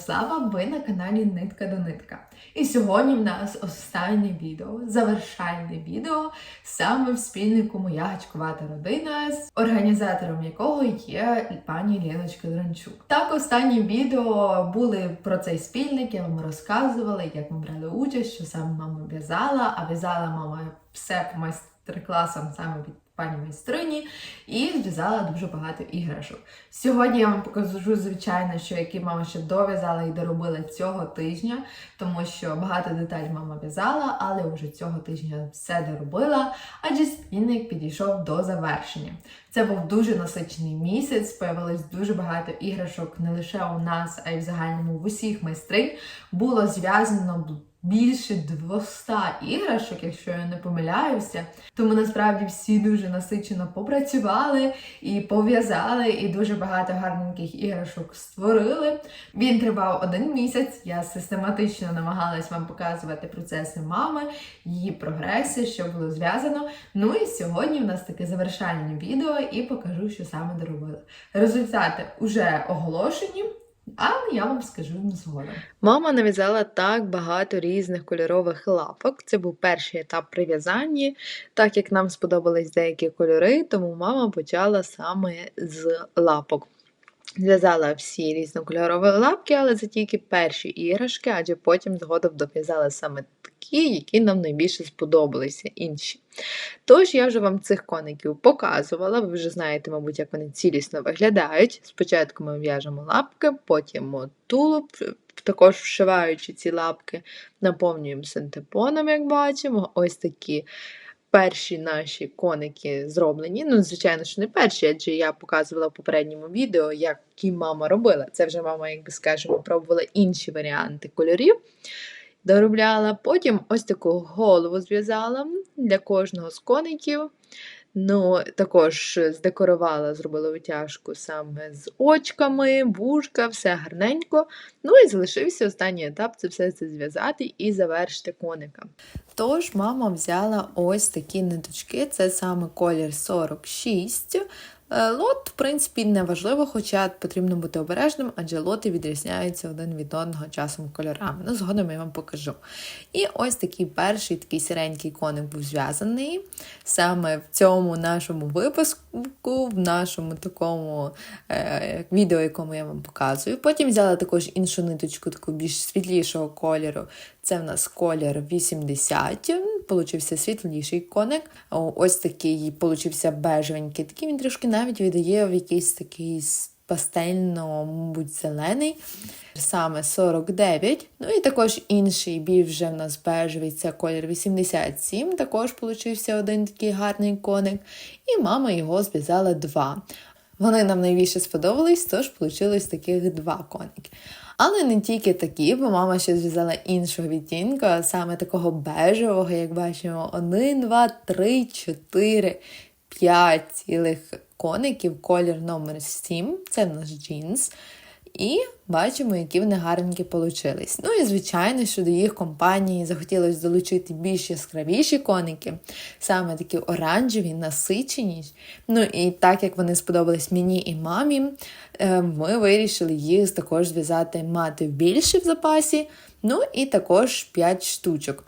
Мирослава, ви на каналі Нитка до Нитка. І сьогодні в нас останнє відео, завершальне відео саме в спільнику Моя гачкувата родина, з організатором якого є пані Ліночка Дранчук. Так, останні відео були про цей спільник, я вам розказувала, як ми брали участь, що саме мама в'язала, а в'язала мама все по майстер-класам саме від пані майстрині, і зв'язала дуже багато іграшок. Сьогодні я вам покажу, звичайно, що які мама ще дов'язала і доробила цього тижня, тому що багато деталей мама в'язала, але вже цього тижня все доробила, адже спільник підійшов до завершення. Це був дуже насичений місяць, появилось дуже багато іграшок не лише у нас, а й в загальному в усіх майстринь. Було зв'язано більше 200 іграшок, якщо я не помиляюся. Тому насправді всі дуже насичено попрацювали і пов'язали, і дуже багато гарненьких іграшок створили. Він тривав один місяць. Я систематично намагалась вам показувати процеси мами, її прогреси, що було зв'язано. Ну і сьогодні в нас таке завершальне відео і покажу, що саме доробили. Результати вже оголошені. Але я вам скажу згодом. Мама нав'язала так багато різних кольорових лапок. Це був перший етап при в'язанні. Так як нам сподобались деякі кольори, тому мама почала саме з лапок. Зв'язала всі різнокольорові лапки, але це тільки перші іграшки, адже потім згодом дов'язала саме такі, які нам найбільше сподобалися інші. Тож я вже вам цих коників показувала, ви вже знаєте, мабуть, як вони цілісно виглядають. Спочатку ми в'яжемо лапки, потім тулуб, також вшиваючи ці лапки, наповнюємо синтепоном, як бачимо, ось такі. Перші наші коники зроблені. Ну, звичайно, що не перші, адже я показувала в попередньому відео, які мама робила. Це вже мама, як би скажемо, пробувала інші варіанти кольорів. Доробляла. Потім ось таку голову зв'язала для кожного з коників. Ну, також здекорувала, зробила витяжку саме з очками, вушка, все гарненько. Ну і залишився останній етап це все це зв'язати і завершити коника. Тож мама взяла ось такі ниточки, це саме колір 46. Е, Лот, в принципі, не важливо, хоча потрібно бути обережним, адже лоти відрізняються один від одного часом кольорами. Ну, згодом я вам покажу. І ось такий перший такий сіренький коник був зв'язаний. Саме в цьому нашому випуску, в нашому такому е, відео, якому я вам показую. Потім взяла також іншу ниточку, таку більш світлішого кольору. Це в нас колір 80, получився світліший коник. Ось такий получився бежевенький. Такий він трошки навіть віддає в якийсь такий пастельно, мабуть, зелений. Саме 49. Ну і також інший бій вже в нас бежевий, це колір 87. Також получився один такий гарний коник. І мама його зв'язала два. Вони нам найбільше сподобались, тож вийшло таких два коники. Але не тільки такі, бо мама ще зв'язала іншого відтінку, саме такого бежевого, як бачимо, 1, 2, 3, 4, 5 цілих коників, колір номер 7 це наш джинс. І бачимо, які вони гарненькі получились. Ну і, звичайно, що до їх компанії захотілося долучити більш яскравіші коники, саме такі оранжеві, насичені. Ну і так як вони сподобались мені і мамі, ми вирішили їх також зв'язати мати більше в запасі. Ну і також 5 штучок.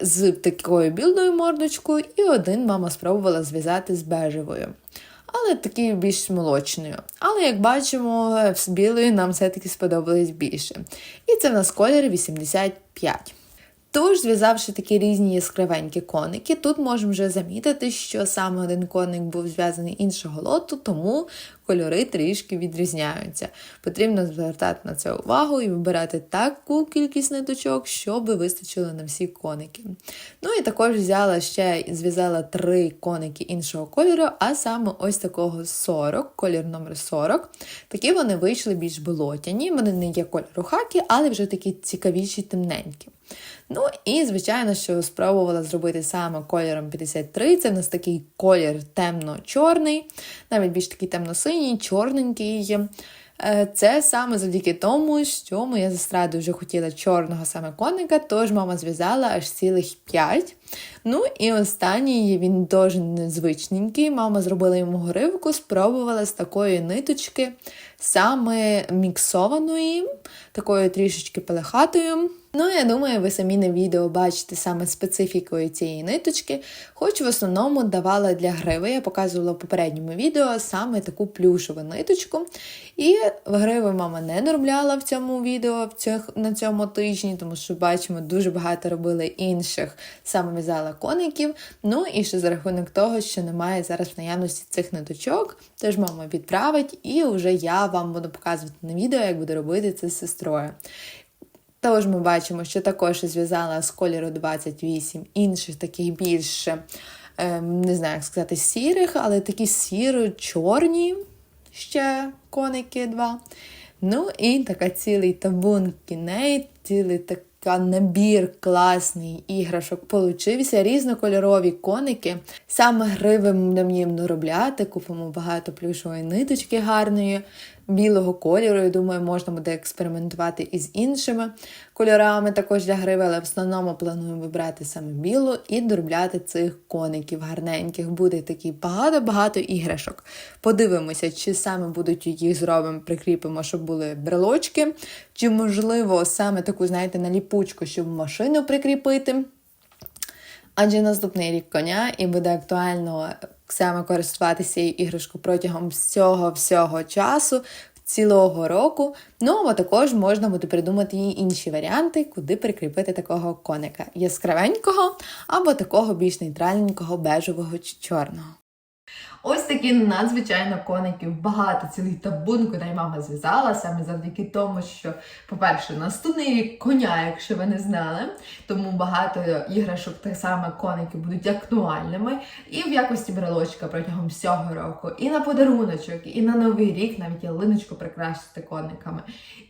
З такою білою мордочкою, і один мама спробувала зв'язати з бежевою але такий більш молочною. Але, як бачимо, з білою нам все-таки сподобалось більше. І це в нас колір 85. Тож, зв'язавши такі різні яскравенькі коники, тут можемо вже замітити, що саме один коник був зв'язаний іншого лоту, тому кольори трішки відрізняються. Потрібно звертати на це увагу і вибирати таку кількість ниточок, щоб вистачило на всі коники. Ну і також взяла ще і зв'язала три коники іншого кольору, а саме ось такого 40, колір номер 40. Такі вони вийшли більш болотяні, вони не є кольору хакі, але вже такі цікавіші, темненькі. Ну і, звичайно, що спробувала зробити саме кольором 53. Це в нас такий колір темно-чорний, навіть більш такий темно-синій, чорненький. Е, Це саме завдяки тому, що моя сестра дуже хотіла чорного саме коника, тож мама зв'язала аж цілих п'ять. Ну і останній він дуже незвичненький. Мама зробила йому гривку, спробувала з такої ниточки, саме міксованої, такою трішечки пелехатою. Ну, я думаю, ви самі на відео бачите саме специфікою цієї ниточки, хоч в основному давала для гриви. Я показувала в попередньому відео саме таку плюшеву ниточку. І гриви мама не доробляла в цьому відео в цьох, на цьому тижні, тому що бачимо, дуже багато робили інших, саме в'язала коників. Ну і ще за рахунок того, що немає зараз в наявності цих ниточок, теж мама відправить, і вже я вам буду показувати на відео, як буду робити це з сестрою. Тож ми бачимо, що також зв'язала з кольору 28 інших таких більше, ем, не знаю, як сказати, сірих, але такі сіро-чорні ще коники два. Ну і така цілий табун кіней, цілий така набір класний іграшок получився. Різнокольорові коники. Саме гриви їм доробляти, купимо багато плюшової ниточки гарної, білого кольору. Я думаю, можна буде експериментувати із іншими кольорами також для гриви, але в основному плануємо вибрати саме білу і доробляти цих коників гарненьких. Буде такі багато-багато іграшок. Подивимося, чи саме будуть їх зробимо, прикріпимо, щоб були брелочки, чи, можливо, саме таку, знаєте, наліпучку, щоб машину прикріпити. Адже наступний рік коня і буде актуально саме користуватися іграшкою протягом всього всього часу, цілого року. Ну, а також можна буде придумати і інші варіанти, куди прикріпити такого коника яскравенького або такого більш нейтральненького, бежевого чи чорного. Ось такі надзвичайно коників, багато цілий табун, куди мама зв'язала, саме завдяки тому, що, по-перше, наступний коня, якщо ви не знали, тому багато іграшок так само коники будуть актуальними і в якості брелочка протягом всього року, і на подаруночок, і на новий рік навіть ялиночку прикрасити кониками.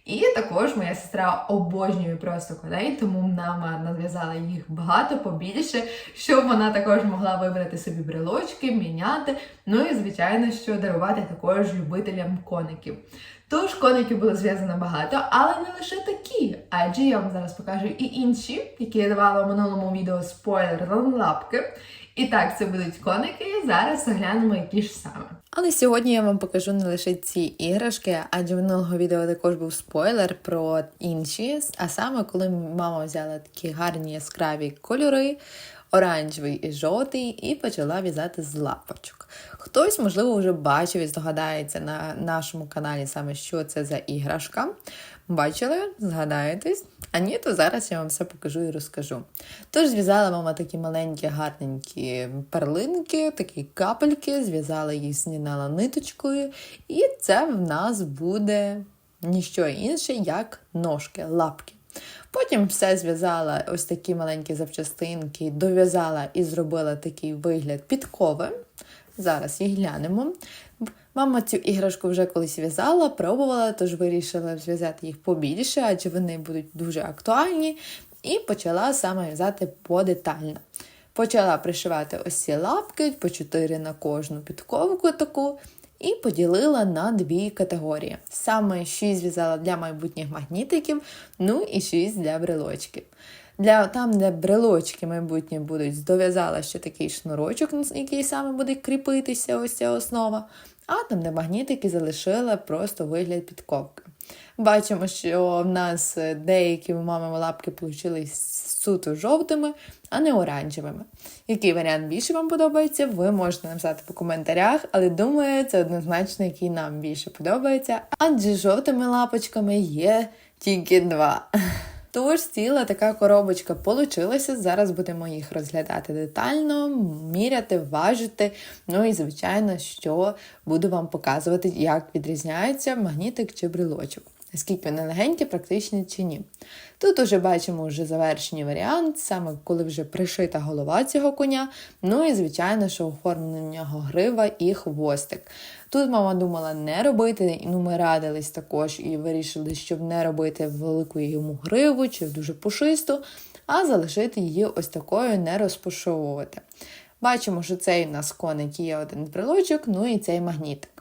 І також моя сестра обожнює просто коней, тому мама нав'язала їх багато побільше, щоб вона також могла вибрати собі брелочки, міняти. Ну і звичайно, що дарувати також любителям коників. Тож коників було зв'язано багато, але не лише такі. Адже я вам зараз покажу і інші, які я давала в минулому відео спойлер лапки. І так, це будуть коники. Зараз оглянемо, які ж саме. Але сьогодні я вам покажу не лише ці іграшки, адже минулого відео також був спойлер про інші. А саме, коли мама взяла такі гарні яскраві кольори, оранжевий і жовтий, і почала в'язати з лапочок. Хтось, можливо, вже бачив і здогадається на нашому каналі саме, що це за іграшка. Бачили? Згадаєтесь? А ні, то зараз я вам все покажу і розкажу. Тож зв'язала мама такі маленькі, гарненькі перлинки, такі капельки, зв'язала їх зняла ниточкою, і це в нас буде ніщо інше, як ножки, лапки. Потім все зв'язала ось такі маленькі запчастинки, дов'язала і зробила такий вигляд підкови. Зараз їх глянемо. Мама цю іграшку вже колись в'язала, пробувала, тож вирішила зв'язати їх побільше, адже вони будуть дуже актуальні, і почала саме в'язати подетально. Почала пришивати ось ці лапки по 4 на кожну підковку таку, і поділила на дві категорії. Саме 6 зв'язала для майбутніх магнітиків, ну і 6 для брелочків. Для там, де брелочки майбутні будуть, дов'язала ще такий шнурочок, який саме буде кріпитися, ось ця основа. А там, де магнітики, залишила просто вигляд підковки. Бачимо, що в нас деякі мамами лапки вийшли суто жовтими, а не оранжевими. Який варіант більше вам подобається, ви можете написати по коментарях, але думаю, це однозначно, який нам більше подобається. Адже жовтими лапочками є тільки два. Тож ціла така коробочка получилася. Зараз будемо їх розглядати детально, міряти, важити. Ну і, звичайно, що буду вам показувати, як відрізняється магнітик чи брелочок. Наскільки вони легенькі, практичні чи ні. Тут уже бачимо вже завершений варіант, саме коли вже пришита голова цього коня. Ну і, звичайно, що оформлення грива і хвостик. Тут мама думала не робити, ну ми радились також і вирішили, щоб не робити велику йому гриву чи дуже пушисту, а залишити її ось такою, не розпушовувати. Бачимо, що цей у нас коник є один брелочок, ну і цей магнітик.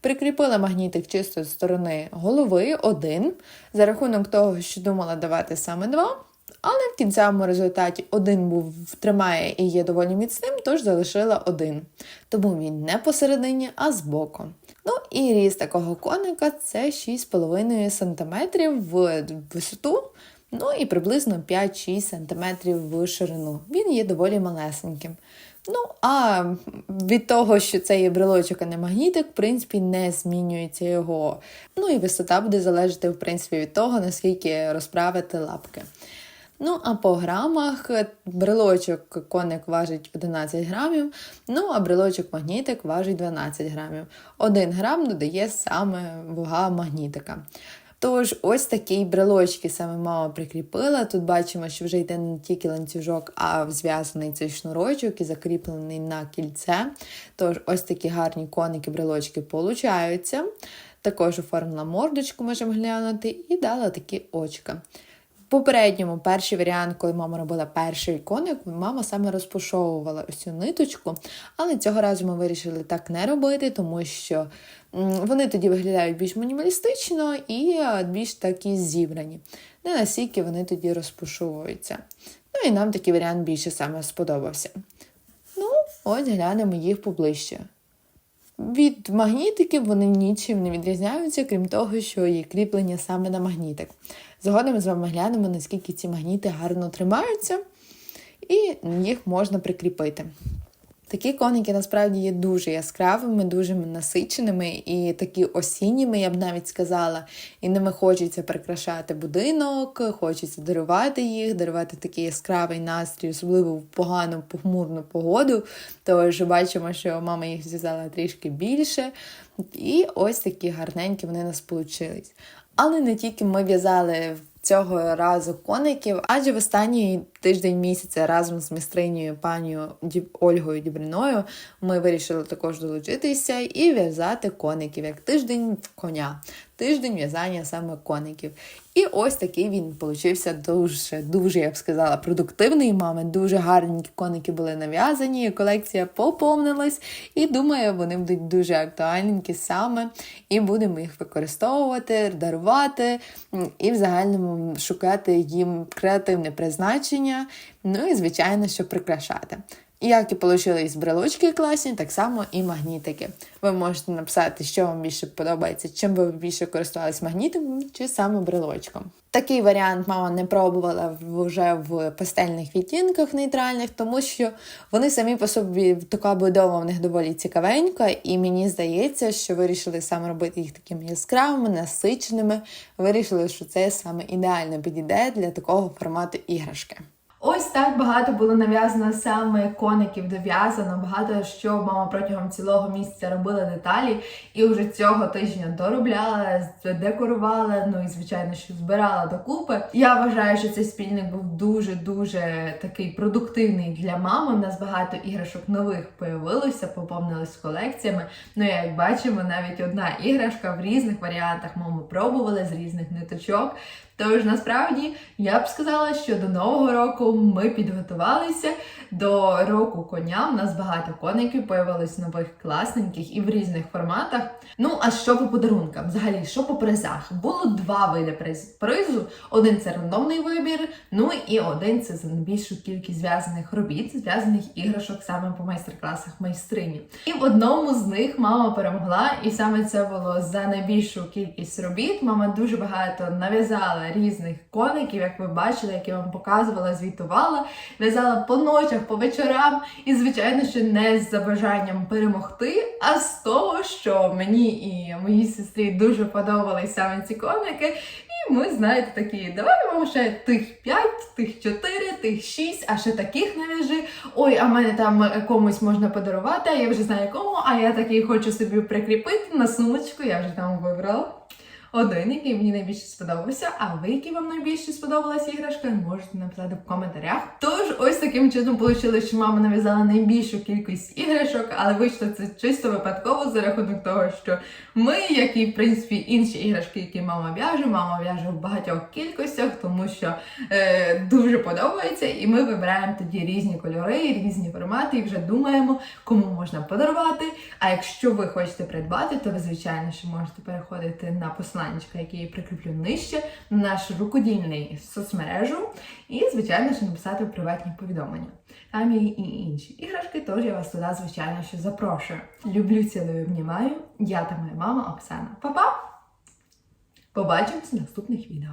Прикріпила магнітик чисто з сторони голови один, за рахунок того, що думала давати саме два. Але в кінцевому результаті один був тримає і є доволі міцним, тож залишила один. Тому він не посередині, а збоку. Ну і ріст такого коника це 6,5 см в висоту, ну і приблизно 5-6 см в ширину. Він є доволі малесеньким. Ну, а від того, що це є брелочок, а не магнітик, в принципі, не змінюється його. Ну і висота буде залежати, в принципі, від того, наскільки розправити лапки. Ну, а по грамах брелочок коник важить 11 грамів, ну а брелочок магнітик важить 12 грамів. 1 грам додає саме вага магнітика. Тож, ось такі брелочки саме мама прикріпила. Тут бачимо, що вже йде не тільки ланцюжок, а зв'язаний цей шнурочок і закріплений на кільце. Тож, ось такі гарні коники, брелочки получаються. Також оформила мордочку, можемо глянути, і дала такі очка. Попередньому перший варіант, коли мама робила перший коник, мама саме розпушовувала ось цю ниточку, але цього разу ми вирішили так не робити, тому що вони тоді виглядають більш мінімалістично і е, більш такі зібрані. Не настільки вони тоді розпушовуються. Ну і нам такий варіант більше саме сподобався. Ну, ось глянемо їх поближче. Від магнітиків вони нічим не відрізняються, крім того, що є кріплення саме на магнітик. Згодом ми з вами глянемо, наскільки ці магніти гарно тримаються, і їх можна прикріпити. Такі коники насправді є дуже яскравими, дуже насиченими і такі осінніми, я б навіть сказала. І ними хочеться прикрашати будинок, хочеться дарувати їх, дарувати такий яскравий настрій, особливо в погану похмурну погоду. Тож бачимо, що мама їх зв'язала трішки більше. І ось такі гарненькі вони нас получились. Але не тільки ми в'язали цього разу коників, адже в останній тиждень місяця разом з містринею панію Діб... Ольгою Дібриною ми вирішили також долучитися і в'язати коників як тиждень коня, тиждень в'язання саме коників. І ось такий він получився дуже, дуже, я б сказала, продуктивний. Мами дуже гарні коники були нав'язані, колекція поповнилась, і думаю, вони будуть дуже актуальненькі саме. І будемо їх використовувати, дарувати і в загальному шукати їм креативне призначення. Ну і, звичайно, що прикрашати. Як і получились брелочки класні, так само і магнітики. Ви можете написати, що вам більше подобається, чим ви більше користувалися магнітиком чи саме брелочком. Такий варіант мама не пробувала вже в пастельних відтінках нейтральних, тому що вони самі по собі така будова в них доволі цікавенька, і мені здається, що вирішили саме робити їх такими яскравими, насиченими. Вирішили, що це саме ідеально підійде для такого формату іграшки. Ось так багато було нав'язано саме коників дов'язано, багато що мама протягом цілого місяця робила деталі, і вже цього тижня доробляла, декорувала, ну і звичайно, що збирала докупи. Я вважаю, що цей спільник був дуже дуже такий продуктивний для мами. У нас багато іграшок нових появилося, поповнились колекціями. Ну і як бачимо, навіть одна іграшка в різних варіантах мами пробували з різних ниточок. Тож насправді я б сказала, що до нового року ми підготувалися до року коня. У нас багато коників появилось нових класненьких і в різних форматах. Ну а що по подарункам? Взагалі, що по призах? Було два види призу: один це рандомний вибір, ну і один це за найбільшу кількість зв'язаних робіт, зв'язаних іграшок саме по майстер-класах майстрині. І в одному з них мама перемогла, і саме це було за найбільшу кількість робіт. Мама дуже багато нав'язала різних коників, як ви бачили, як я вам показувала, звітувала, в'язала по ночах, по вечорам, і звичайно, що не з бажанням перемогти, а з того, що мені і моїй сестрі дуже подобались саме ці коники. І ми, знаєте, такі, давай вам ще тих 5, тих 4, тих 6, а ще таких нав'яжи. Ой, а мене там комусь можна подарувати, а я вже знаю кому, а я такий хочу собі прикріпити на сумочку, я вже там вибрала. Один, який мені найбільше сподобався, а ви, які вам найбільше сподобалася іграшка, можете написати в коментарях. Тож, ось таким чином вийшло, що мама нав'язала найбільшу кількість іграшок, але вийшло це чисто випадково за рахунок того, що ми, як і в принципі інші іграшки, які мама в'яже, мама в'яже в багатьох кількостях, тому що е, дуже подобається, і ми вибираємо тоді різні кольори, різні формати, і вже думаємо, кому можна подарувати. А якщо ви хочете придбати, то ви звичайно що можете переходити на посланнячка, яке я прикріплю нижче, на наш рукодільний соцмережу, і звичайно ще написати приватні повідомлення. Там є і інші іграшки, тож я вас туди, звичайно, що запрошую. Люблю, цілую, обнімаю. Я та моя мама Оксана. Па-па! Побачимось в наступних відео.